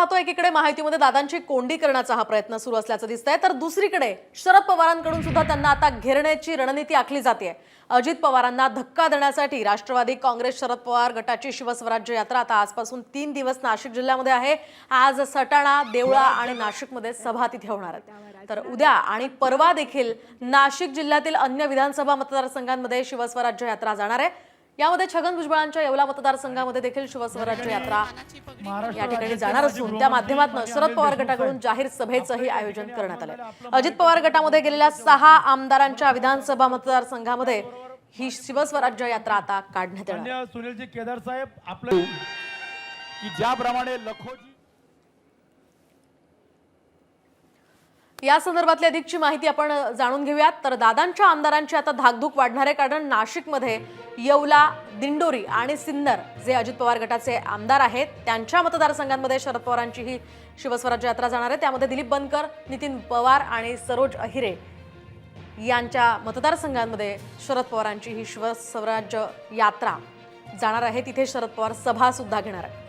पाहतो एकीकडे माहितीमध्ये दादांची कोंडी करण्याचा हा प्रयत्न सुरू असल्याचं दिसतंय. तर दुसरीकडे शरद पवारांकडून सुद्धा त्यांना आता घेरण्याची रणनीती आखली जाते अजित पवारांना धक्का देण्यासाठी राष्ट्रवादी काँग्रेस शरद पवार गटाची शिवस्वराज्य यात्रा आता आजपासून तीन दिवस नाशिक जिल्ह्यामध्ये आहे. आज सटाणा देवळा आणि नाशिकमध्ये सभा तिथे होणार आहेत. तर उद्या आणि परवा देखील नाशिक जिल्ह्यातील अन्य विधानसभा मतदारसंघांमध्ये शिवस्वराज्य यात्रा जाणार आहे. यामध्ये छगन भुजबळांच्या येवला मतदारसंघामध्ये देखील शिवस्वराज्य यात्रा या ठिकाणी जाणार असून त्या माध्यमातून शरद पवार गटाकडून जाहीर सभेचंही आयोजन करण्यात आलं अजित पवार गटामध्ये गेलेल्या सहा आमदारांच्या विधानसभा मतदारसंघामध्ये ही शिवस्वराज्य यात्रा आता काढण्यात येणार. सुनीलजी केदार साहेब. आपलं की ज्याप्रमाणे लखोजी या संदर्भातली अधिकची माहिती आपण जाणून घेऊयात. तर दादांच्या आमदारांची आता धाकधूक वाढणार आहे कारण नाशिकमध्ये येवला दिंडोरी आणि सिन्नर जे अजित पवार गटाचे आमदार आहेत त्यांच्या मतदारसंघांमध्ये शरद पवारांची ही शिवस्वराज्य यात्रा जाणार आहे. त्यामध्ये दिलीप बनकर नितीन पवार आणि सरोज अहिरे यांच्या मतदारसंघांमध्ये शरद पवारांची ही शिवस्वराज्य यात्रा जाणार आहे. तिथे शरद पवार सभा सुद्धा घेणार आहे